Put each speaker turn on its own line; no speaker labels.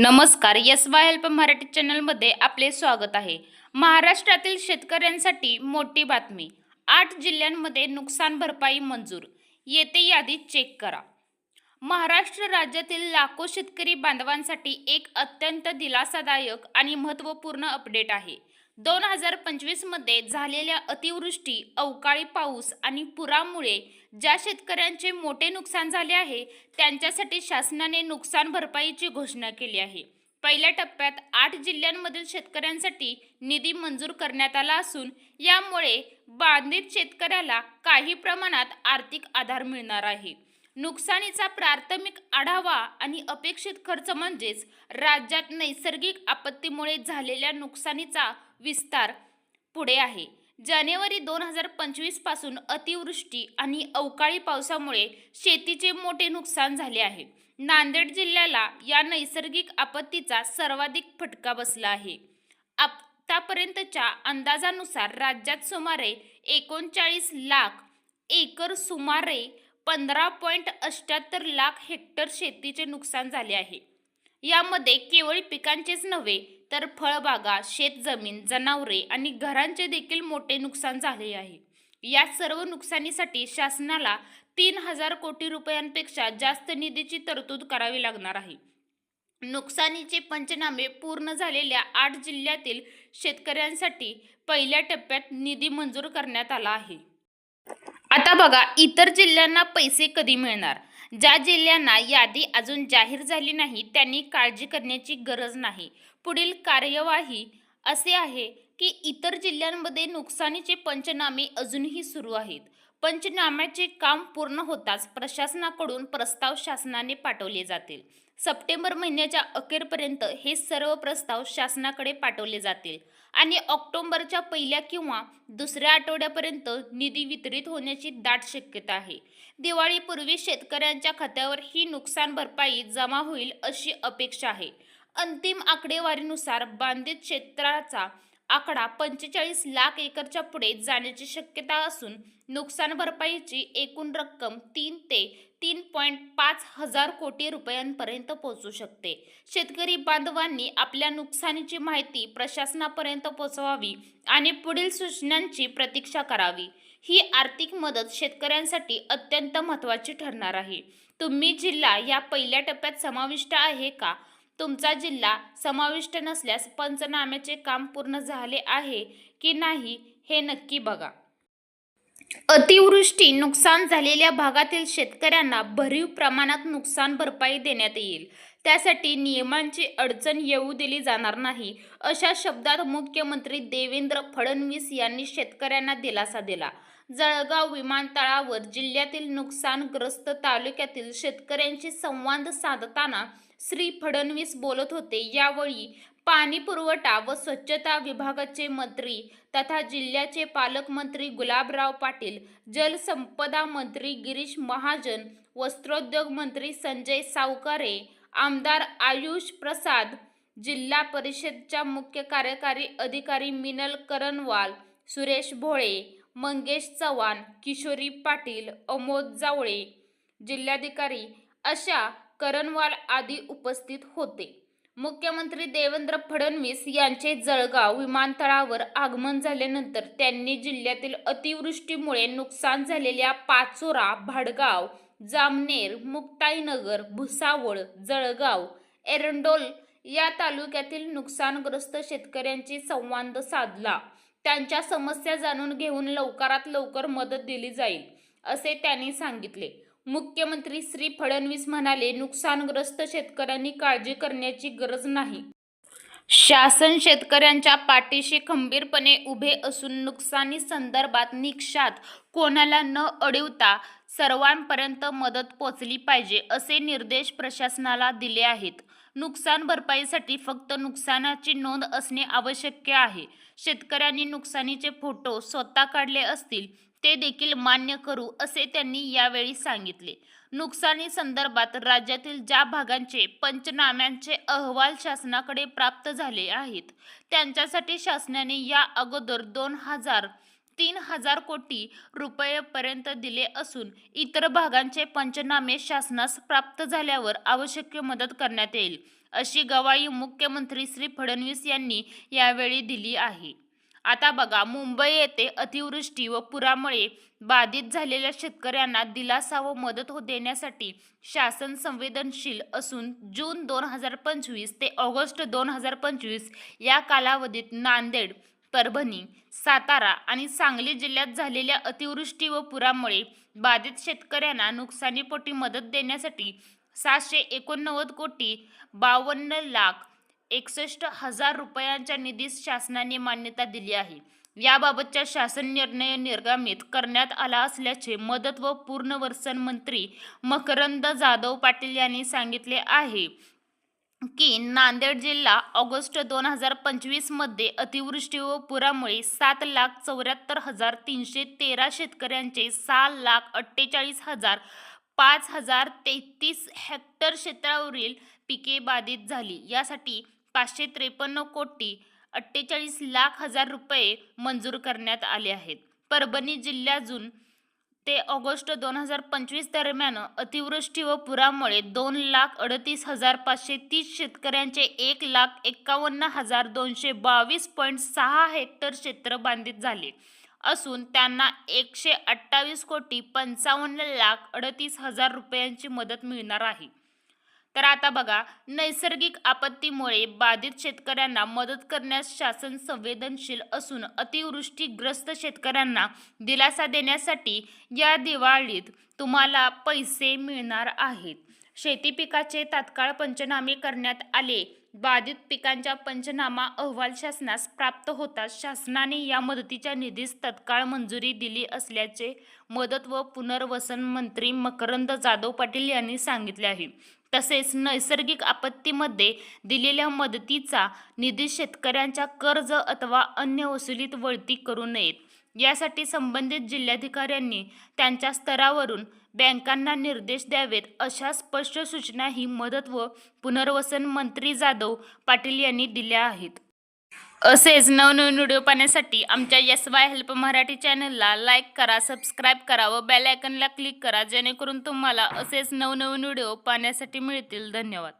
नमस्कार S Y help Marathi चॅनलमध्ये आपले स्वागत आहे. महाराष्ट्रातील शेतकऱ्यांसाठी मोठी बातमी आठ जिल्ह्यांमध्ये नुकसान भरपाई मंजूर येते यादी चेक करा. महाराष्ट्र राज्यातील लाखो शेतकरी बांधवांसाठी एक अत्यंत दिलासादायक आणि महत्त्वपूर्ण अपडेट आहे. दोन हजार पंचवीसमध्ये झालेल्या अतिवृष्टी अवकाळी पाऊस आणि पुरामुळे ज्या शेतकऱ्यांचे मोठे नुकसान झाले आहे त्यांच्यासाठी शासनाने नुकसान भरपाईची घोषणा केली आहे. पहिल्या टप्प्यात आठ जिल्ह्यांमधील शेतकऱ्यांसाठी निधी मंजूर करण्यात आला असून यामुळे बाधित शेतकऱ्याला काही प्रमाणात आर्थिक आधार मिळणार आहे. नुकसानीचा प्राथमिक आढावा आणि अपेक्षित खर्च म्हणजेच राज्यात नैसर्गिक आपत्तीमुळे झालेल्या नुकसानीचा विस्तार पुढे आहे. जानेवारी दोन हजार पंचवीसपासून अतिवृष्टी आणि अवकाळी पावसामुळे शेतीचे मोठे नुकसान झाले आहे. नांदेड जिल्ह्याला या नैसर्गिक आपत्तीचा सर्वाधिक फटका बसला आहे. आतापर्यंतच्या अंदाजानुसार राज्यात सुमारे एकोणचाळीस लाख एकर सुमारे पंधरा पॉईंट अष्ट्याहत्तर लाख हेक्टर शेतीचे नुकसान झाले आहे. यामध्ये केवळ पिकांचेच नव्हे तर फळबागा शेतजमीन जनावरे आणि घरांचे देखील मोठे नुकसान झाले आहे. या सर्व नुकसानीसाठी शासनाला तीन हजार कोटी रुपयांपेक्षा जास्त निधीची तरतूद करावी लागणार आहे. नुकसानीचे पंचनामे पूर्ण झालेल्या आठ जिल्ह्यातील शेतकऱ्यांसाठी पहिल्या टप्प्यात निधी मंजूर करण्यात आला आहे. आता बघा इतर जिल्ह्यांना पैसे कधी मिळणार? ज्या जिल्ह्यांना यादी अजून जाहीर झाली नाही त्यांनी काळजी करण्याची गरज नाही. पुढील कार्यवाही असे आहे की इतर जिल्ह्यांमध्ये नुकसानीचे पंचनामे अजूनही सुरू आहेत. पंचनाम्याचे काम पूर्ण होताच प्रशासनाकडून प्रस्ताव शासनाने पाठवले जातील. सप्टेंबर महिन्याच्या अखेरपर्यंत हे सर्व प्रस्ताव शासनाकडे पाठवले जातील. आणि ऑक्टोबरच्या पहिल्या किंवा दुसऱ्या आठवड्यापर्यंत निधी वितरित होण्याची दाट शक्यता आहे. दिवाळीपूर्वी शेतकऱ्यांच्या खात्यावर ही नुकसान भरपाई जमा होईल अशी अपेक्षा आहे. अंतिम आकडेवारीनुसार बांधित क्षेत्राचा आकडा पंचेचाळीस लाख एकरच्या पुढे जाण्याची शक्यता असून नुकसान भरपाईची एकूण रक्कम तीन ते तीन पॉईंट पाच हजार कोटी रुपयांपर्यंत पोहोचू शकते. शेतकरी बांधवांनी आपल्या नुकसानीची माहिती प्रशासनापर्यंत पोहोचवावी आणि पुढील सूचनांची प्रतीक्षा करावी. ही आर्थिक मदत शेतकऱ्यांसाठी अत्यंत महत्त्वाची ठरणार आहे. तुम्ही जिल्हा या पहिल्या टप्प्यात समाविष्ट आहे का? तुमचा जिल्हा समाविष्ट नसल्यास पंचनाम्याचे काम पूर्ण झाले आहे की नाही हे नक्की बघा. अतिवृष्टी नुकसान झालेल्या भागातील शेतकऱ्यांना भरीव प्रमाणात नुकसान भरपाई देण्यात येईल. त्यासाठी नियमांची अडचण येऊ दिली जाणार नाही अशा शब्दात मुख्यमंत्री देवेंद्र फडणवीस यांनी शेतकऱ्यांना दिलासा दिला. जळगाव विमानतळावर जिल्ह्यातील नुकसानग्रस्त तालुक्यातील शेतकऱ्यांशी संवाद साधताना श्री फडणवीस बोलत होते. यावेळी पाणी पुरवठा व स्वच्छता विभागाचे मंत्री तथा जिल्ह्याचे पालकमंत्री गुलाबराव पाटील जलसंपदा मंत्री गिरीश महाजन वस्त्रोद्योग मंत्री संजय सावकारे आमदार आयुष प्रसाद जिल्हा परिषदच्या मुख्य कार्यकारी अधिकारी मिनल करणवाल सुरेश भोळे मंगेश चव्हाण किशोरी पाटील अमोद जावळे जिल्हाधिकारी अशा करणवाल आदी उपस्थित होते. मुख्यमंत्री देवेंद्र फडणवीस यांचे जळगाव विमानतळावर आगमन झाल्यानंतर त्यांनी जिल्ह्यातील अतिवृष्टीमुळे नुकसान झालेल्या पाचोरा भाडगाव जामनेर मुक्ताईनगर भुसावळ जळगाव एरंडोल या तालुक्यातील नुकसानग्रस्त शेतकऱ्यांशी संवाद साधला. त्यांच्या समस्या जाणून घेऊन लवकरात लवकर मदत दिली जाईल असे त्यांनी सांगितले. मुख्यमंत्री श्री फडणवीस म्हणाले नुकसानग्रस्त शेतकऱ्यांनी काळजी करण्याची गरज नाही. शासन शेतकऱ्यांच्या पाठीशी खंबीरपणे उभे असून नुकसानी संदर्भात निकषात कोणाला न अडवता सर्वांपर्यंत मदत पोचली पाहिजे असे निर्देश प्रशासनाला दिले आहेत. नुकसान भरपाईसाठी फक्त नुकसानाची नोंद असणे आवश्यक आहे. शेतकऱ्यांनी नुकसानीचे फोटो स्वतः काढले असतील ते देखील मान्य करू असे त्यांनी यावेळी सांगितले. नुकसानी संदर्भात राज्यातील ज्या भागांचे पंचनाम्यांचे अहवाल शासनाकडे प्राप्त झाले आहेत त्यांच्यासाठी शासनाने या अगोदर दोन हजार तीन हजार कोटी रुपयेपर्यंत दिले असून इतर भागांचे पंचनामे शासनास प्राप्त झाल्यावर आवश्यक मदत करण्यात येईल अशी गवाही मुख्यमंत्री श्री फडणवीस यांनी यावेळी दिली आहे. आता बघा मुंबई येथे अतिवृष्टी व पुरामुळे बाधित झालेल्या शेतकऱ्यांना दिलासा व मदत हो देण्यासाठी शासन संवेदनशील असून जून दोन हजार पंचवीस ते ऑगस्ट दोन हजार पंचवीस या कालावधीत नांदेड परभणी सातारा आणि सांगली जिल्ह्यात झालेल्या अतिवृष्टी व पुरामुळे बाधित शेतकऱ्यांना नुकसानीपोटी मदत देण्यासाठी सातशे एकोणनव्वद कोटी बावन्न लाख एकसष्ट हजार रुपयांच्या निधीस शासनाने मान्यता दिली आहे. याबाबतच्या शासन निर्णय निर्गमित करण्यात आला असल्याचे मदत व पुनर्वसन मंत्री मकरंद जाधव पाटील यांनी सांगितले आहे. की नांदेड जिल्हा ऑगस्ट दोन हजार पंचवीसमध्ये अतिवृष्टी व पुरामुळे सात लाख चौऱ्याहत्तर हजार तीनशे तेरा शेतकऱ्यांचे सहा लाख अठ्ठेचाळीस हजार पाच हजार तेहतीस हेक्टर क्षेत्रावरील पिके बाधित झाली. यासाठी पाचशे त्रेपन्न कोटी अठ्ठेचाळीस लाख हजार रुपये मंजूर करण्यात आले आहेत. परभणी जिल्ह्यातून ते ऑगस्ट दोन हजार पंचवीस दरम्यान अतिवृष्टी व पुरामुळे दोन लाख अडतीस हजार पाचशे तीस शेतकऱ्यांचे एक लाख एक्कावन्न हजार दोनशे बावीस पॉईंट सहा हेक्टर क्षेत्र बांधित झाले. असून त्यांना एकशे अठ्ठावीस कोटी पंचावन्न लाख अडतीस हजार रुपयांची मदत मिळणार आहे. तर आता बघा नैसर्गिक आपत्तीमुळे बाधित शेतकऱ्यांना मदत करण्यास शासन संवेदनशील असून अतिवृष्टीग्रस्त शेतकऱ्यांना दिलासा देण्यासाठी या दिवाळीत तुम्हाला पैसे मिळणार आहेत. शेती पिकाचे तात्काळ पंचनामे करण्यात आले. बाधित पिकांच्या पंचनामा अहवाल शासनास प्राप्त होताच शासनाने या मदतीच्या निधीस तत्काळ मंजुरी दिली असल्याचे मदत व पुनर्वसन मंत्री मकरंद जाधव पाटील यांनी सांगितले आहे. तसेच नैसर्गिक आपत्तीमध्ये दिलेल्या मदतीचा निधी शेतकऱ्यांच्या कर्ज अथवा अन्य वसुलीत वळती करू नयेत. यासाठी संबंधित जिल्हाधिकाऱ्यांनी त्यांच्या स्तरावरून बँकांना निर्देश द्यावेत अशा स्पष्ट सूचनाही मदत व पुनर्वसन मंत्री जाधव पाटील यांनी दिल्या आहेत. असेच नवनवीन व्हिडिओ पाहण्यासाठी आमच्या एस वाय हेल्प मराठी चॅनलला लाईक करा सबस्क्राईब करा व बेल आयकनला क्लिक करा जेणेकरून तुम्हाला असेच नवनवीन व्हिडिओ पाहण्यासाठी मिळतील. धन्यवाद.